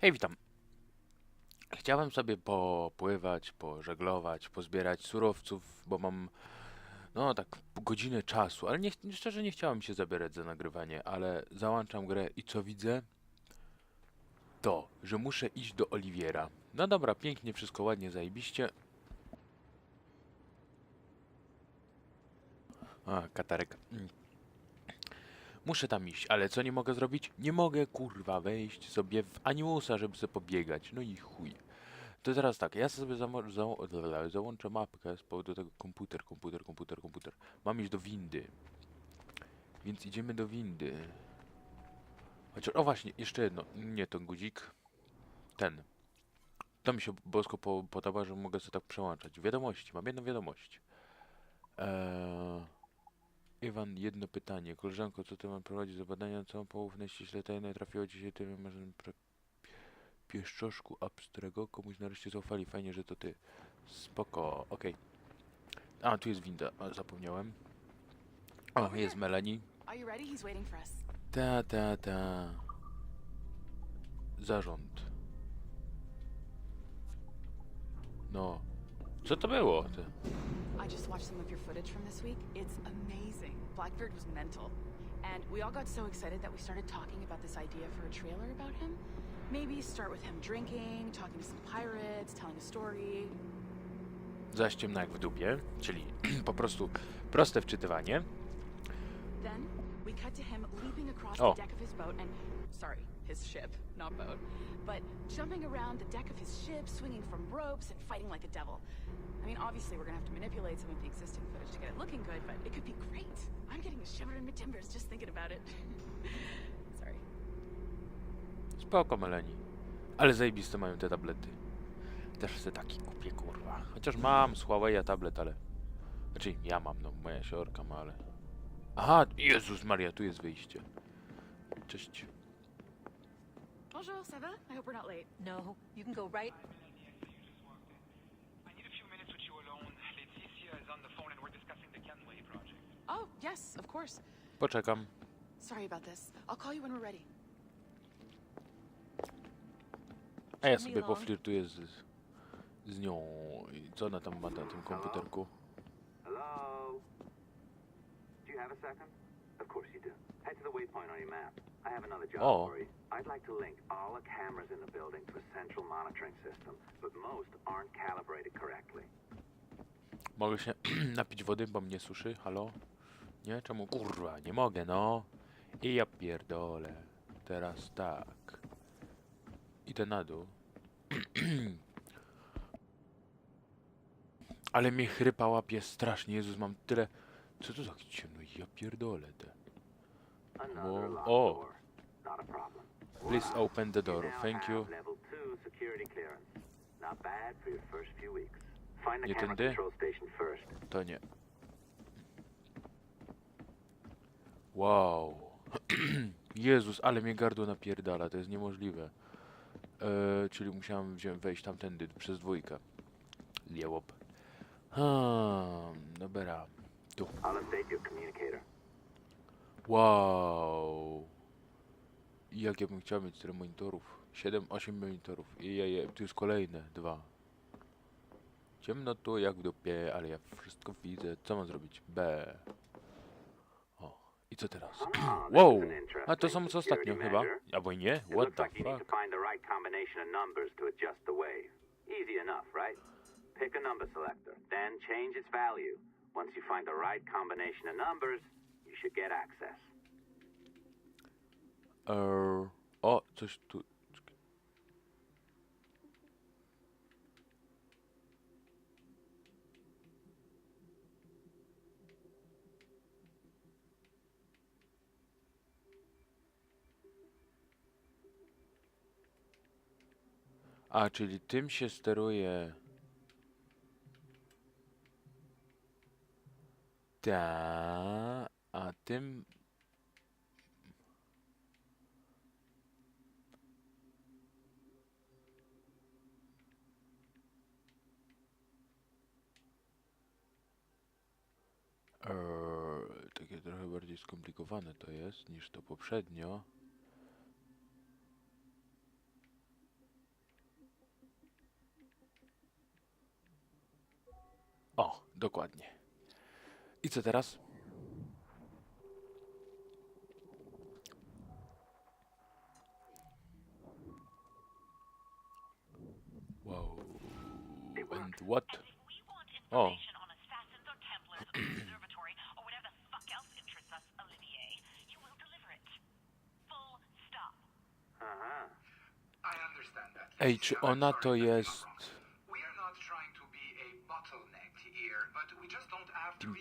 Hej, witam. Chciałem sobie popływać, pożeglować, pozbierać surowców, bo mam, no tak, godzinę czasu, ale nie, szczerze nie chciałem się zabierać za nagrywanie, ale załączam grę i co widzę? To, że muszę iść do Oliwiera. No dobra, pięknie, wszystko ładnie, zajebiście. A, katarek. Muszę tam iść, ale co nie mogę zrobić? Nie mogę kurwa wejść sobie w Animusa, żeby sobie pobiegać. No i chuj. To teraz tak, ja sobie zamo- za- załączę mapkę z powodu tego komputer, komputer, komputer, komputer. Mam iść do windy. Więc idziemy do windy. Chociaż, o właśnie, jeszcze jedno. Nie ten guzik. Ten. To mi się bosko po podoba, że mogę sobie tak przełączać. Wiadomości, mam jedną wiadomość. Eee... Iwan, jedno pytanie. Koleżanko, co ty mam prowadzić za badania całą połówność ściśle tajne trafiło ci się tym pra... pieszczoszku abstrego? Komuś nareszcie zaufali, fajnie, że to ty. Spoko, okej. A, tu jest winda, a, zapomniałem. O, jest Melanie. Ta, ta, ta. Zarząd. No. Co to było? Te? I just watched some of your footage from this week. It's amazing. Blackbeard was mental. And we all got so excited that we started talking about this idea for a trailer about him. Maybe start with him drinking, talking to some pirates, telling a story. Zaś jak w dupie, czyli po prostu proste wczytywanie. Then we cut to him leaping across the deck of his boat and, sorry, his ship, not boat, but jumping around the deck of his ship, swinging from ropes and fighting like a devil. I mean, obviously, we're gonna have to manipulate some of the existing footage to get it looking good, but it could be great. I'm getting a shiver in my timbers just thinking about it. sorry. Spoko, Melanie. Ale zajebiste mają te tablety. Też se taki kupię, kurwa. Chociaż mam z Huawei'a tablet, ale... Znaczy, ja mam, no, moja siorka ma, ale... Aha, Jezus Maria, tu jest wyjście. Cześć. Bonjour, ça va? I hope we're not late. No, you can go right. I need a few minutes with you alone. Leticia is on the phone and we're discussing the Kenway project. Oh, yes, of course. Poczekam. Sorry about this. I'll call you when we're ready. A ja sobie poflirtuję z, z nią. I co ona tam ma na tym komputerku? Hello? Do you have a second? Of course you do. Head to the waypoint on your map. I have another job Oh. for you. I'd like to link all the cameras in the building to a central monitoring system, but most aren't calibrated correctly. Mogę się napić wody, bo mnie suszy? Halo? Nie? Czemu? Kurwa, nie mogę, no. I ja pierdolę. Teraz tak. Idę na dół. Ale mnie chrypa łapie strasznie. Jezus, mam tyle... Co to za ciemno? Ja pierdolę te. A problem. Please open the door. Thank you. have Level 2 security clearance. Not bad for your first few weeks. Find the Nie tędy? To nie. Wow. Jezus, ale mnie gardło napierdala, to jest niemożliwe. E, czyli musiałem wejść tamtędy przez dwójkę. Jełop. Hmm, dobra. Tu. Wow. Jak ja bym chciał mieć tyle monitorów. 7, 8 monitorów. I je, je, tu jest kolejne dwa. Ciemno tu jak w dupie, ale ja wszystko widzę. Co mam zrobić? B. O. I co teraz? Ah, wow. A to samo co ostatnio chyba. Albo nie? What the fuck? Easy enough, right? Pick a number selector, then change its value. Once you find the right combination of numbers, you should get access. Er, o, coś tu. A, czyli tym się steruje. Da, a tym... Eee, takie trochę bardziej skomplikowane to jest niż to poprzednio. O, dokładnie. I co teraz? Wow. And what? O. Ej, czy ona to jest...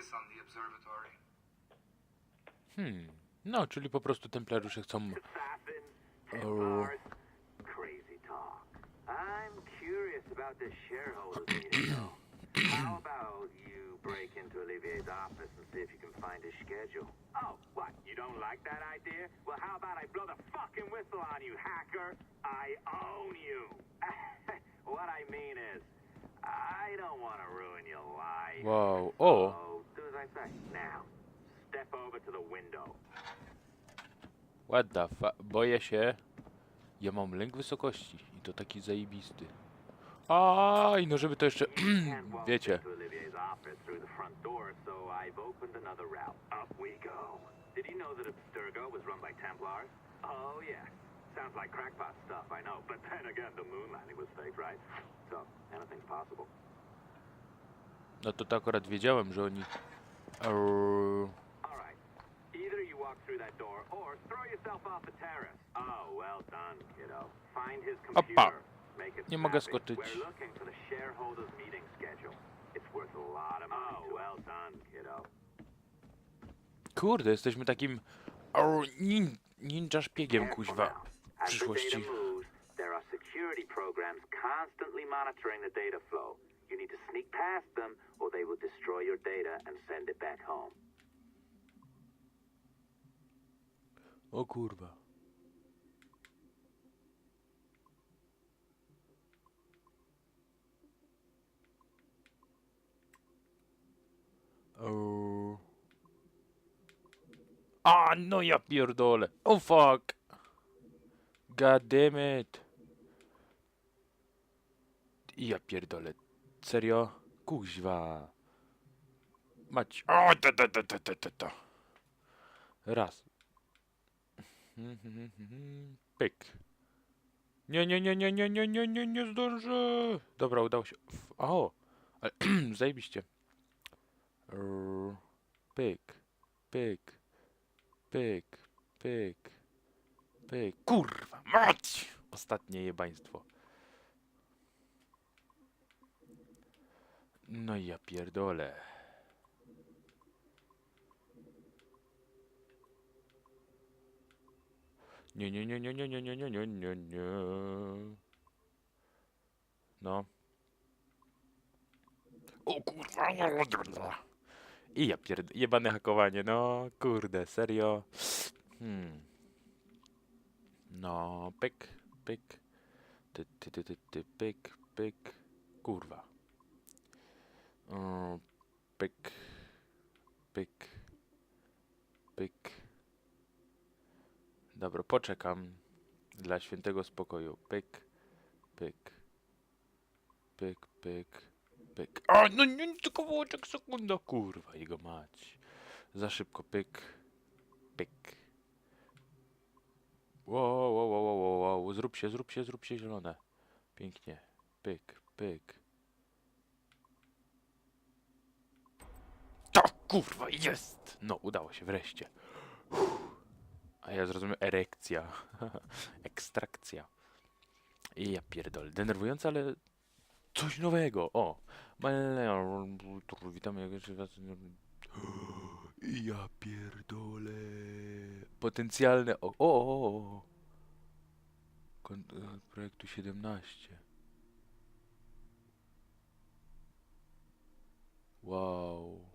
Focus on the observatory. Hmm. No, czyli po prostu templariusze chcą... Assassins, Oh. Templars, crazy talk. I'm curious about this shareholders meeting, though. How about you break into Olivier's office and see if you can find his schedule? Oh, what? You don't like that idea? Well, how about I blow the fucking whistle on you, hacker? I own you. what I mean is, I don't want to ruin your life. Wow. O! So, do as I say. Now, step over to the window. What the fa... Boję się. Ja mam lęk wysokości. I to taki zajebisty. Aj, no żeby to jeszcze... Wiecie. into Olivier's office through the front door, so I've opened another route. Up we go. Did you know that Abstergo was run by Templars? Oh, yeah. Sounds like crackpot stuff, I know. But then again, the moon landing was fake, right? So, anything's possible. No to, to akurat wiedziałem, że oni... Arr, All right. Either you walk through that door or throw yourself off the terrace. Oh, well done, kiddo. Find his Opa. computer. Make it Nie mogę skoczyć. We're looking for the shareholders meeting schedule. It's worth a lot of money. Oh, well done, kiddo. Kurde, jesteśmy takim... Arr, nin, ninja szpiegiem, kuźwa. the Przyszłości. data moves, there are security programs constantly monitoring the data flow. You need to sneak past them, or they will destroy your data and send it back home. O kurwa. O. A, no ja pierdolę. Oh fuck. God damn it. Ja pierdolę. Serio? Kuźwa. Mać. O, ta, ta, ta, ta, ta, ta. Raz. Pyk. Nie, nie, nie, nie, nie, nie, nie, nie, nie zdążę. Dobra, udało się. O, ale zajebiście. Rrr. Pyk, pyk, pyk, pyk, pyk. Kurwa, mać! Ostatnie jebaństwo. No i ja pierdolę. Nie, nie, nie, nie, nie, nie, nie, nie, nie, nie, nie. No. O kurwa. I ja pierd... Jebane hakowanie, no kurde, serio. Hmm. No, pyk, pyk. Ty, ty, ty, ty, ty, pyk, pyk. Kurwa. Pyk, pyk, pyk. Dobra, poczekam. Dla świętego spokoju. Pyk, pyk, pyk, pyk, pyk. A, no nie, tylko włączek sekunda, kurwa, jego mać. Za szybko, pyk, pyk. Wow, wow, wow, wow, wow, zrób się, zrób się, zrób się zielone. Pięknie. Pyk, pyk. Kurwa, jest! No, udało się wreszcie. Uff. A ja zrozumiem erekcja. Ekstrakcja. I ja pierdolę. Denerwujące, ale coś nowego. O! Witamy, jak jeszcze was... Ja pierdolę. Potencjalne... O, o, o, o. Kon e, projektu 17. Wow.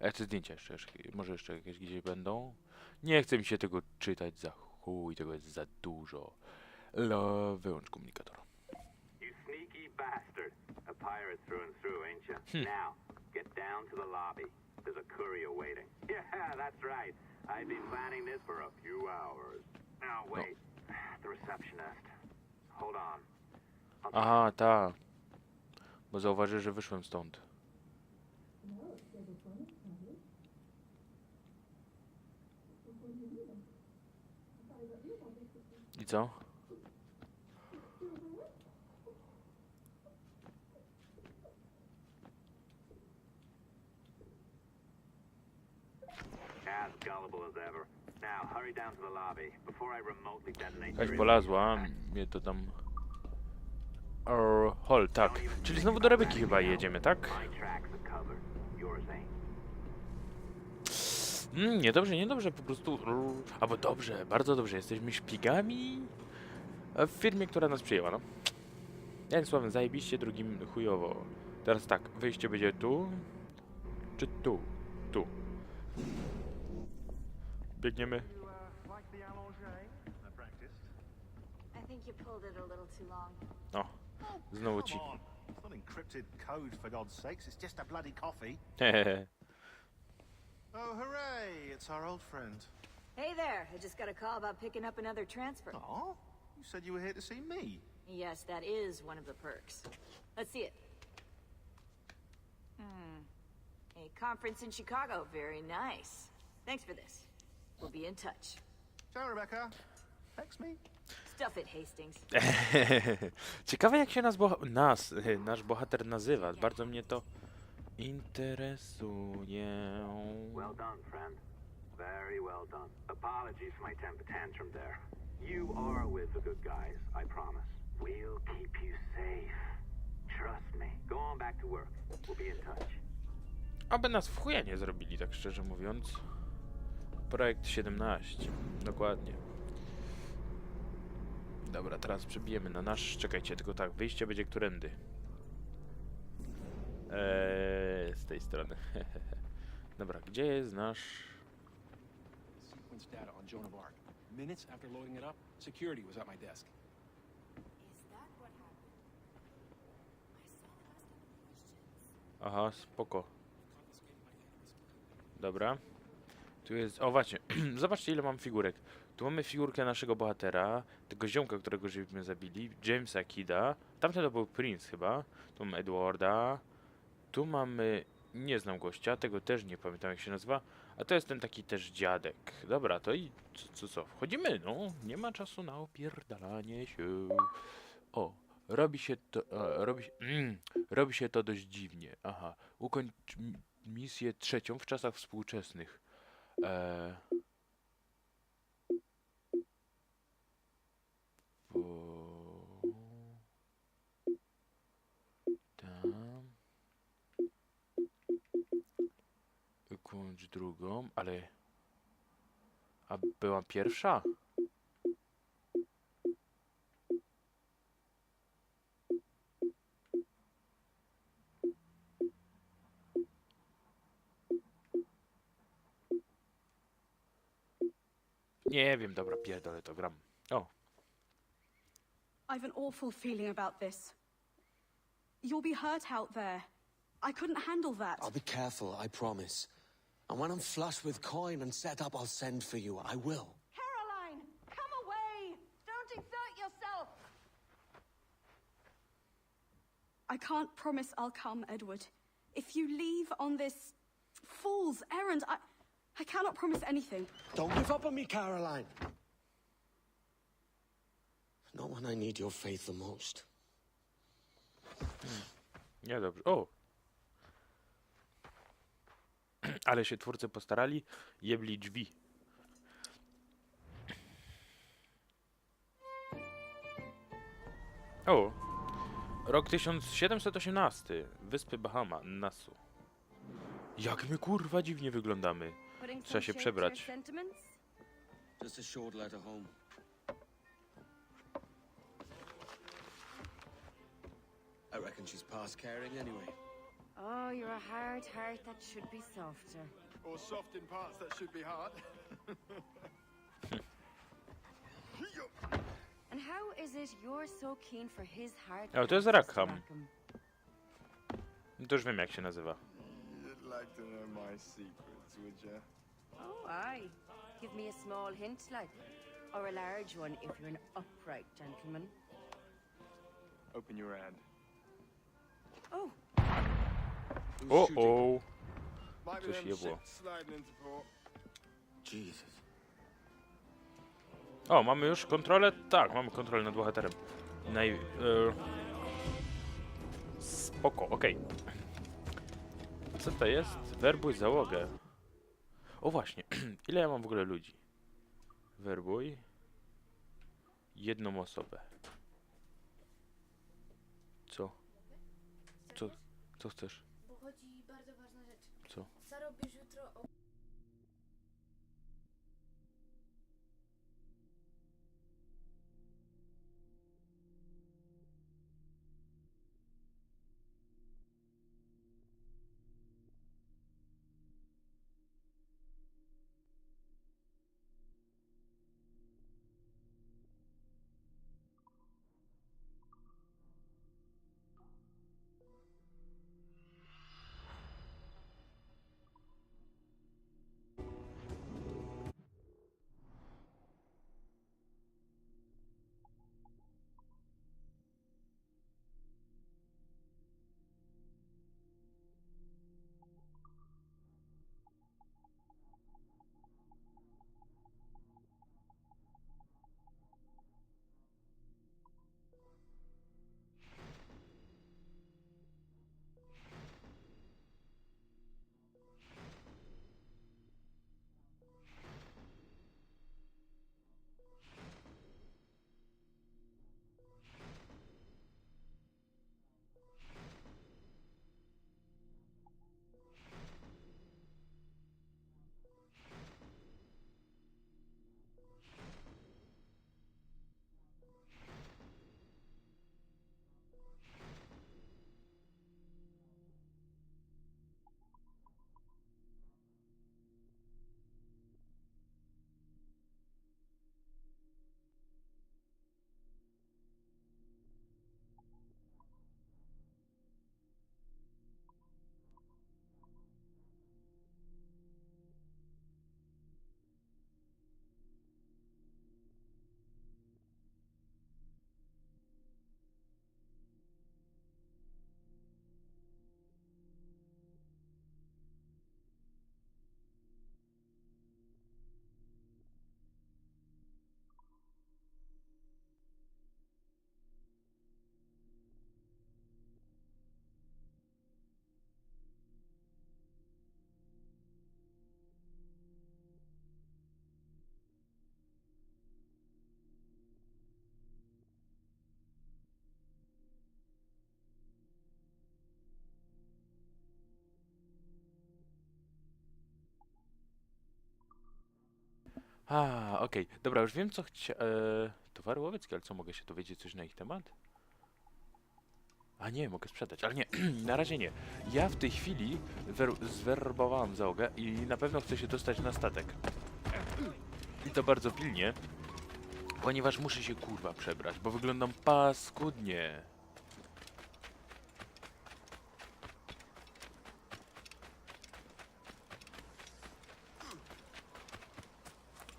Ja chcę zdjęcia jeszcze, jeszcze, może jeszcze jakieś gdzieś będą? Nie chce mi się tego czytać za chuj, tego jest za dużo. Le, wyłącz komunikator. Hmm. Get down to the lobby. There's a courier waiting. Yeah, that's right. I've been planning this for a few hours. Now, wait. The receptionist. Hold on. Aha, ta. Bo zauważy, że wyszłem stąd. I co? As gullible as ever. Now, hurry down to the lobby before I remotely detonate Jakaś polazła, mnie to tam... Hol, tak. Czyli znowu do Rebeki chyba jedziemy, tak? Mm, niedobrze, niedobrze, po prostu... Albo dobrze, bardzo dobrze, jesteśmy szpiegami w firmie, która nas przyjęła, no. Jeden słowem zajebiście, drugim chujowo. Teraz tak, wyjście będzie tu, czy tu? Tu. Biegniemy. O, znowu ci. Hehehe. Oh, hooray! It's our old friend. Hey there, I just got a call about picking up another transfer. Oh, you said you were here to see me. Yes, that is one of the perks. Let's see it. Hmm. A conference in Chicago. Very nice. Thanks for this. We'll be in touch. Ciao, Rebecca. Text me. Stuff it, Hastings. Ciekawe jak się nas, boha- nas nasz bohater nazywa. Bardzo mnie to interesuje. Well done, friend. Very well done. Apologies for my temper tantrum there. You are with the good guys, I promise. We'll keep you safe. Trust me. Go on back to work. We'll be in touch. Aby nas w chuja nie zrobili, tak szczerze mówiąc. Projekt 17. Dokładnie. Dobra, teraz przebijemy na nasz... Czekajcie, tylko tak, wyjście będzie którędy. Eee, z tej strony. Dobra, gdzie jest nasz... sequence data on Joan of Arc. Minutes after loading it up, security was at my desk. Aha, spoko. Dobra. Tu jest... O, właśnie. Zobaczcie, ile mam figurek. Tu mamy figurkę naszego bohatera, tego ziomka, którego żeśmy zabili, Jamesa Kida. Tamten to był Prince chyba. Tu mamy Edwarda. Tu mamy... Nie znam gościa, tego też nie pamiętam jak się nazywa. A to jest ten taki też dziadek. Dobra, to i co, co, co? Wchodzimy, no. Nie ma czasu na opierdalanie się. O, robi się to... E, robi, się, mm, robi się to dość dziwnie. Aha. Ukończ misję trzecią w czasach współczesnych. E, po... Tam. Ukończ drugą, ale... A była pierwsza? Nie wiem, dobra, pierdolę to gram. O, I've an awful feeling about this. You'll be hurt out there. I couldn't handle that. I'll be careful, I promise. And when I'm flush with coin and set up, I'll send for you. I will. Caroline, come away! Don't exert yourself! I can't promise I'll come, Edward. If you leave on this fool's errand, I, I cannot promise anything. Don't give up on me, Caroline. Not when I need your faith the most. nie dobrze. O! Ale się twórcy postarali, jebli drzwi. O! Rok 1718. Wyspy Bahama, Nassau. Jak my kurwa dziwnie wyglądamy. Trzeba się przebrać. Just a short letter home. I reckon she's past caring anyway. Oh, you're a hard heart that should be softer. Or soft in parts that should be hard. And how is it you're so keen for his heart? Oh, to jest Mr. Rackham. Rackham? No to już wiem jak się nazywa. You'd like to know my secrets, would you? Oh, aye. Give me a small hint, like. Or a large one if you're an upright gentleman. Open your hand. Oh, Who's O o! Coś jebło. O, mamy już kontrolę? Tak, mamy kontrolę nad bohaterem. Naj... E... Spoko, okej. Co to jest? Werbuj załogę. O właśnie, ile ja mam w ogóle ludzi? Werbuj. Jedną osobę. Co? Co? Co chcesz? Bo chodzi bardzo ważna rzecz. Co? Zarobisz A, okej. Dobra, już wiem co chcia... E, towary łowieckie, ale co, mogę się dowiedzieć coś na ich temat? A nie, mogę sprzedać, ale nie, na razie nie. Ja w tej chwili wer- zwerbowałem załogę i na pewno chcę się dostać na statek. I to bardzo pilnie, ponieważ muszę się kurwa przebrać, bo wyglądam paskudnie.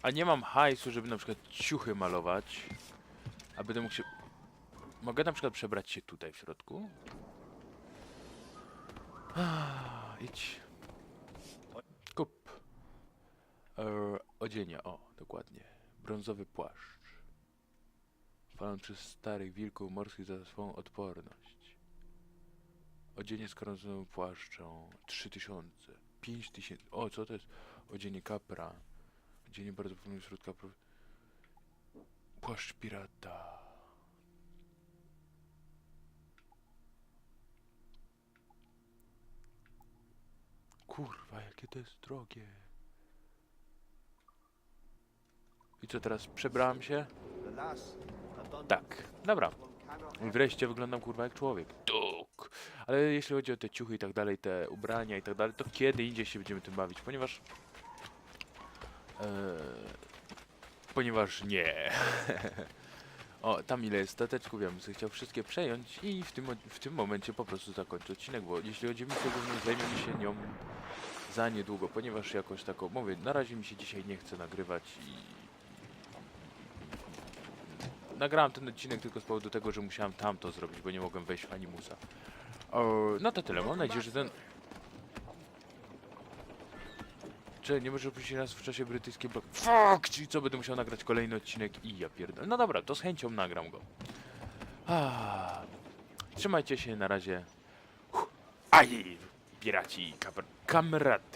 A nie mam hajsu, żeby na przykład ciuchy malować. A będę mógł się... Mogę na przykład przebrać się tutaj w środku? Ah, idź. Kup. E, odzienia, o, dokładnie. Brązowy płaszcz. Falon przez starych wilków morskich za swą odporność. Odzienie z korozowym płaszczą. 3000. 5000. O, co to jest? Odzienie kapra. Odzienie bardzo popularne wśród kaprów. Płaszcz pirata. Kurwa, jakie to jest drogie. I co teraz? Przebrałem się? Tak. Dobra. Wreszcie wyglądam kurwa jak człowiek. Tuk. Ale jeśli chodzi o te ciuchy i tak dalej, te ubrania i tak dalej, to kiedy indziej się będziemy tym bawić, ponieważ... Eee, ponieważ nie. o, tam ile jest stateczków, ja bym sobie chciał wszystkie przejąć i w tym, w tym momencie po prostu zakończę odcinek, bo jeśli chodzi o misję główną, zajmiemy się nią za niedługo, ponieważ jakoś taką, mówię, na razie mi się dzisiaj nie chce nagrywać i nagrałem ten odcinek tylko z powodu tego, że musiałem tamto zrobić, bo nie mogłem wejść w Animusa. No to tyle, mam nadzieję, że ten... Nie może opuścić nas w czasie brytyjskiej blok... Fuck! Czyli co, będę musiał nagrać kolejny odcinek i ja pierdolę. No dobra, to z chęcią nagram go. Ah. Trzymajcie się, na razie. Aj! Piraci, kamer kamraty.